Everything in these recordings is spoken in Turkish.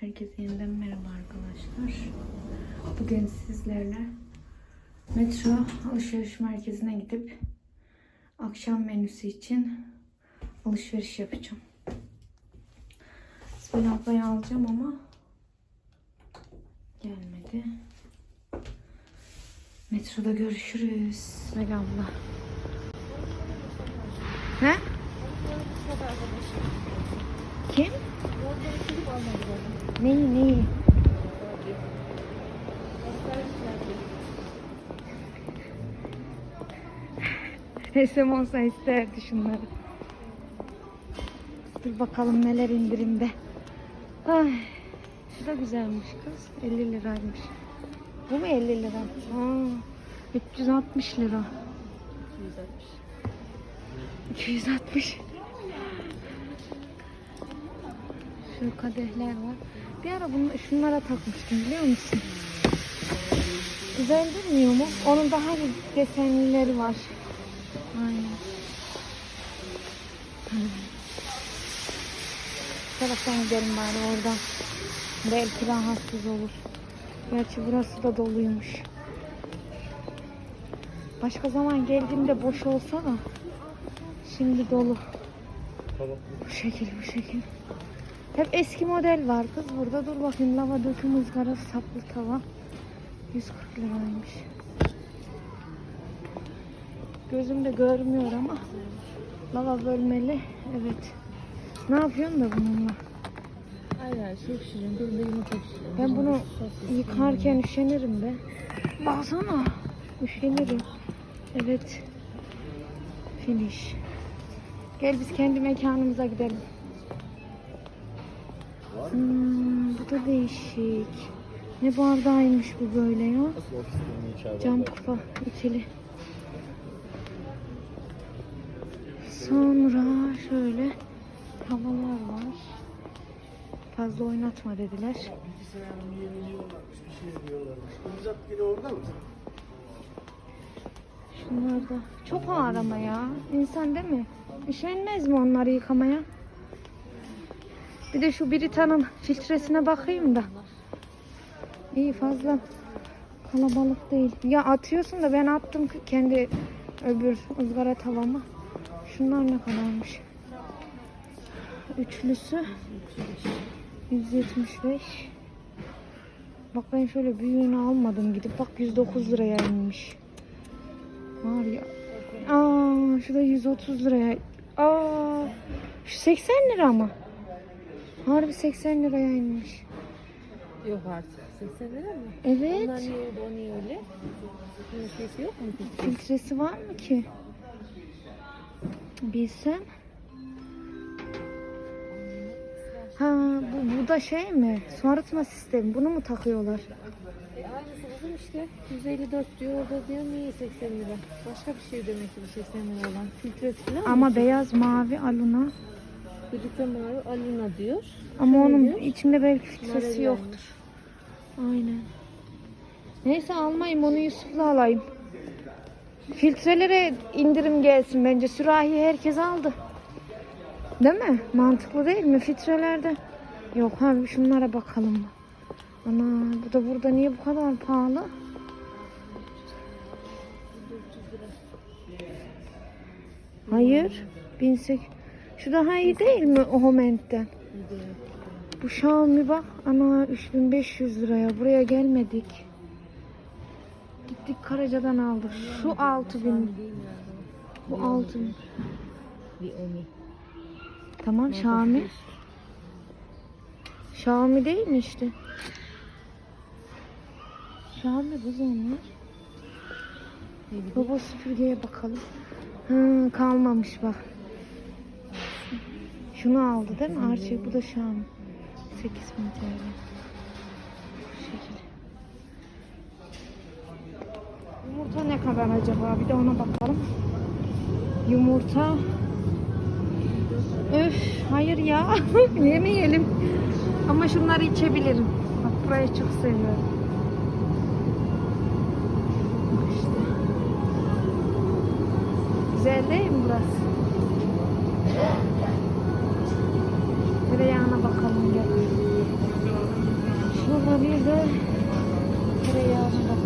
Herkese yeniden merhaba arkadaşlar. Bugün sizlerle metro alışveriş merkezine gidip akşam menüsü için alışveriş yapacağım. Sibel alacağım ama gelmedi. Metroda görüşürüz. Sibel. Ne? Kim? Neyi neyi? Resim olsa isterdi şunları. Dur bakalım neler indirimde. Ay, şu da güzelmiş kız. 50 liraymış. Bu mu 50 lira? Aa, 360 lira. 260. Şu kadehler var. Bir ara bunu, şunlara takmıştım biliyor musun? Güzel durmuyor mu? Onun daha bir desenlileri var. Aynen. Taraftan gidelim bari oradan. Belki rahatsız olur. Gerçi burası da doluymuş. Başka zaman geldiğimde boş olsa da şimdi dolu. Bu şekil bu şekil. Hep eski model var kız burada. Dur bakayım lava döküm ızgarası saplı tava. 140 liraymış. Gözümde görmüyor ama lava bölmeli. Evet. Ne yapıyorsun da bununla? Çok şirin. Dur bir yumurta pişirelim. Ben bunu yıkarken üşenirim de. Baksana. Üşenirim. Evet. Finish. Gel biz kendi mekanımıza gidelim. Hmm, bu da değişik. Ne bardağıymış bu böyle ya. Cam kupa ütili. Sonra şöyle havalar var. Fazla oynatma dediler. Şunlar da çok ağır ama ya. İnsan değil mi? Üşenmez mi onları yıkamaya? Bir de şu Brita'nın filtresine bakayım da. İyi fazla kalabalık değil. Ya atıyorsun da ben attım kendi öbür ızgara tavama. Şunlar ne kadarmış? Üçlüsü 175. Bak ben şöyle büyüğünü almadım gidip bak 109 liraya inmiş. Var ya. Aa, şu da 130 liraya. Aa, şu 80 lira mı? Harbi 80 liraya inmiş. Yok artık. 80 lira mı? Evet. Onlar niye öyle, o niye öyle? Sesi yok mu? Filtresi var mı ki? Bilsem. Ha bu, bu da şey mi? Su arıtma sistemi. Bunu mu takıyorlar? E, aynısı bizim işte. 154 diyor orada diyor niye 80 lira? Başka bir şey demek ki bu 80 lira olan. Filtresi falan mı? Ama beyaz, mavi, aluna. Birlikte mavi aluna diyor. Ama Şöyle onun diyor. içinde belki filtresi yoktur. Aynen. Neyse almayayım onu Yusuf'la alayım. Filtrelere indirim gelsin bence. Sürahi herkes aldı. Değil mi? Mantıklı değil mi? Filtrelerde. Yok abi şunlara bakalım. Ana bu da burada niye bu kadar pahalı? Hayır. 1800. Şu daha iyi değil mi o Homent'ten? Bu Xiaomi bak ana 3500 liraya buraya gelmedik. Gittik Karaca'dan aldık. Şu 6000. Değil yani. Bu 6000. Bir Omi. Tamam Xiaomi. Xiaomi değil mi işte? Xiaomi bu onlar. Baba süpürgeye bakalım. Hı, kalmamış bak. Şunu aldı değil mi? Arçelik bu da Xiaomi. 8000 TL. Bu şekilde. Yumurta ne kadar acaba? Bir de ona bakalım. Yumurta. Öf, hayır ya. Yemeyelim. Ama şunları içebilirim. Bak burayı çok seviyorum. İşte. Güzel değil mi burası? De tereyağına?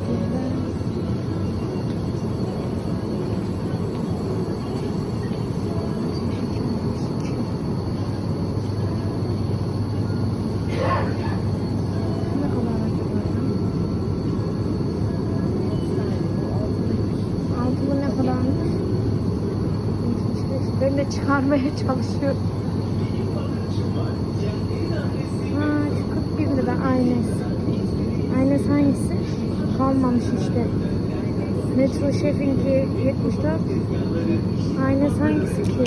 75. Ben de çıkarmaya çalışıyorum. Ha, şu 41 lira aynesi. Aynesi hangisi? Kalmamış işte. Metro Şef'inki 74. Aynesi hangisi ki?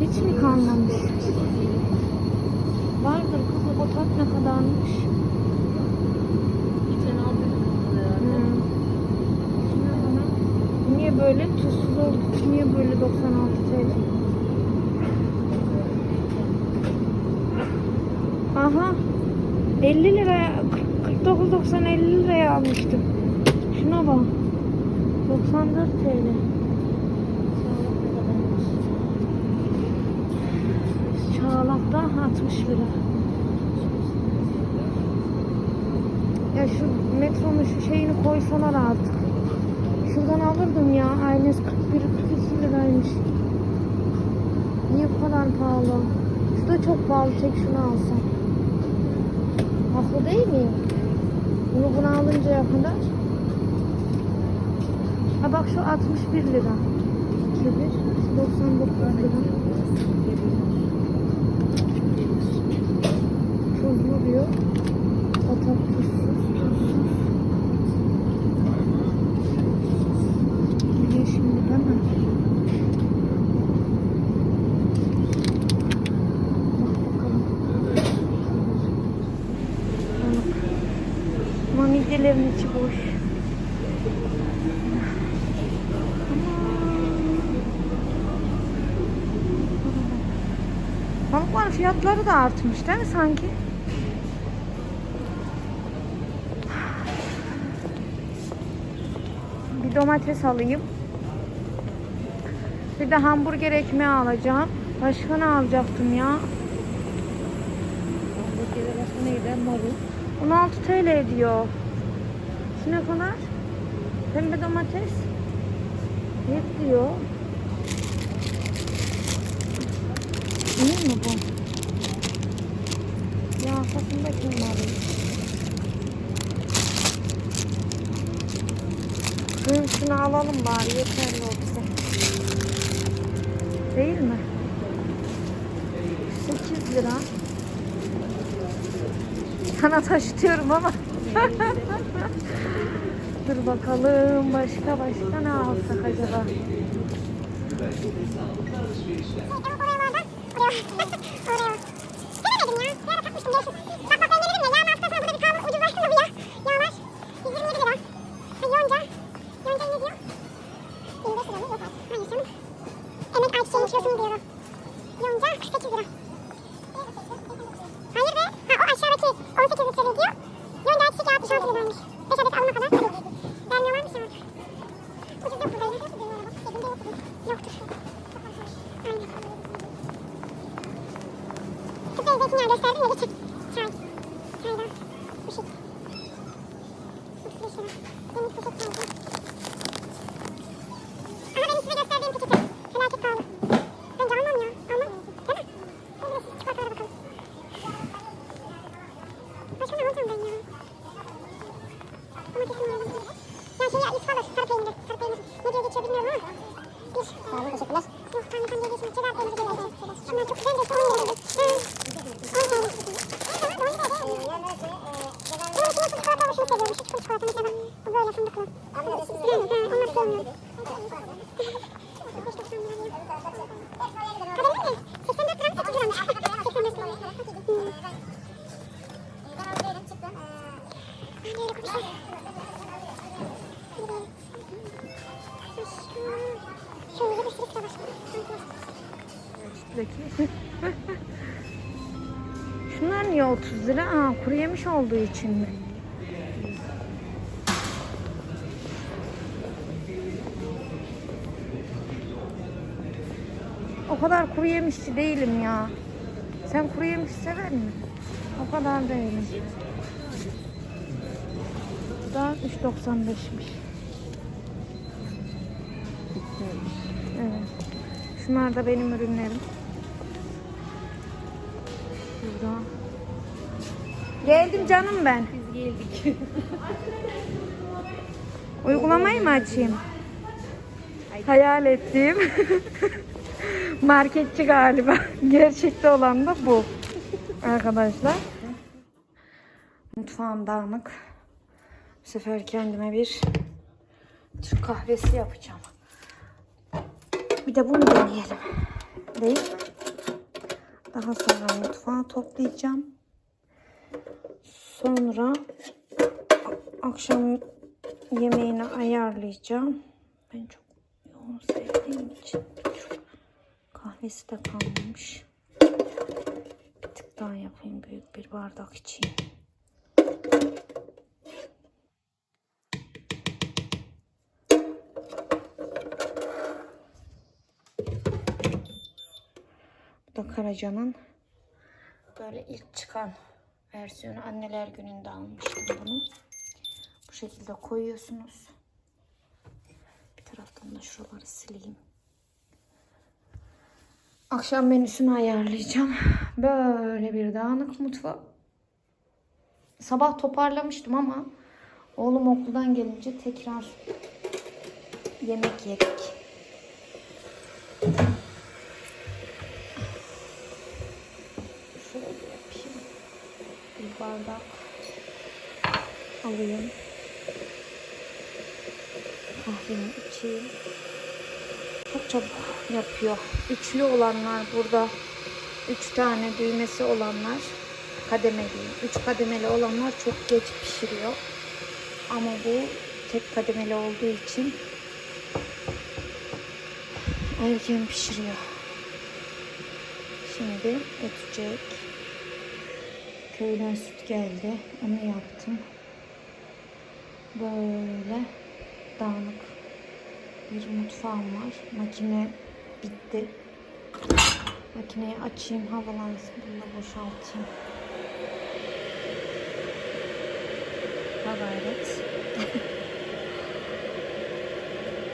Hiç mi kalmamış? Vardır kızım o tat ne kadarmış? Hmm. Niye böyle tuzsuz için niye böyle 96 TL? Aha 50 liraya 49.90 50 liraya almıştım. Şuna bak. 94 TL. Çağlak'ta 60 lira. Ya şu metronun şu şeyini koysalar artık. Şuradan alırdım ya. Aynesi 41 42 liraymış. Niye bu kadar pahalı? Şu da çok pahalı. Tek şunu alsam. Haklı değil miyim? Bunu buna alıncaya kadar. Ha bak şu 61 lira. 2 bir, şu 99 lira. Tuzlu diyor. Atak tuzsuz, tuzsuz. Geliyor şimdi mi? Bak bakalım. Bak. Ama midelerin içi boş. Balıkların fiyatları da artmış değil mi sanki? Bir domates alayım. Bir de hamburger ekmeği alacağım. Başka ne alacaktım ya? Hamburger'e başka neydi? Marul. 16 TL ediyor. Ne kadar? Pembe domates. Yet diyor. İyi mi bu? Ya arkasındaki mi alayım? Hı, şunu alalım bari yeterli olsun. Değil mi? 8 lira. Sana taşıtıyorum ama. Dur bakalım başka başka ne alsak acaba? Yok. Yoktur. Aynen. Kızlar zeytinyağı gösterdim ya geçen. Çay. Çaydan. Bu şey. 35 lira. Benim poşet kaldı. Benim size gösterdiğim peçete. Felaket pahalı. Bence almam ya. Almam. Değil mi? Ben biraz çikolatalara. Başka ne alacağım ben ya? Domatesimi aldım. Ya şey ya alır. Sarı peyniri. Sarı peynir. Ne diye geçiyor bilmiyorum ama. Bir. Kuru yemiş olduğu için mi? O kadar kuru yemişçi değilim ya. Sen kuru yemiş sever mi? O kadar değilim. Bu da 3.95'miş. Evet. Şunlar da benim ürünlerim. Burada. Geldim canım ben. Biz geldik. Uygulamayı mı açayım? Hayal ettiğim marketçi galiba. Gerçekte olan da bu. Arkadaşlar. Mutfağım dağınık. Bu sefer kendime bir Türk kahvesi yapacağım. Bir de bunu deneyelim. Değil? Daha sonra mutfağı toplayacağım. Sonra akşam yemeğini ayarlayacağım. Ben çok yoğun sevdiğim için kahvesi de kalmamış. Bir tık daha yapayım. Büyük bir bardak içeyim. Bu da Karaca'nın böyle ilk çıkan versiyonu. Anneler gününde almıştım bunu. Bu şekilde koyuyorsunuz. Bir taraftan da şuraları sileyim. Akşam menüsünü ayarlayacağım. Böyle bir dağınık mutfak. Sabah toparlamıştım ama oğlum okuldan gelince tekrar yemek yedik. Bardak alayım. Kahvemi içeyim. Çok çabuk yapıyor. Üçlü olanlar burada. Üç tane düğmesi olanlar kademeli. Üç kademeli olanlar çok geç pişiriyor. Ama bu tek kademeli olduğu için erken pişiriyor. Şimdi ötecek. Köyden süt geldi. Onu yaptım. Böyle dağınık bir mutfağım var. Makine bitti. Makineyi açayım, havalansın. Bunu da boşaltayım. Ha gayret.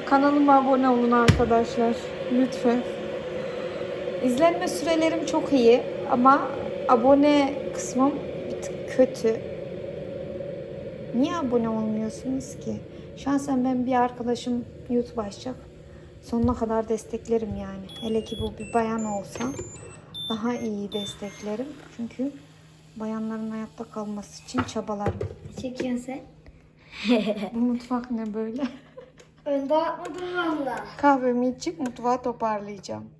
Kanalıma abone olun arkadaşlar. Lütfen. İzlenme sürelerim çok iyi ama abone kısmım bir tık kötü. Niye abone olmuyorsunuz ki? Şahsen ben bir arkadaşım YouTube açacak. Sonuna kadar desteklerim yani. Hele ki bu bir bayan olsa daha iyi desteklerim. Çünkü bayanların hayatta kalması için çabalarım. Çekiyorsun sen. Bu mutfak ne böyle? Ben dağıtmadım valla. Kahvemi içip mutfağı toparlayacağım.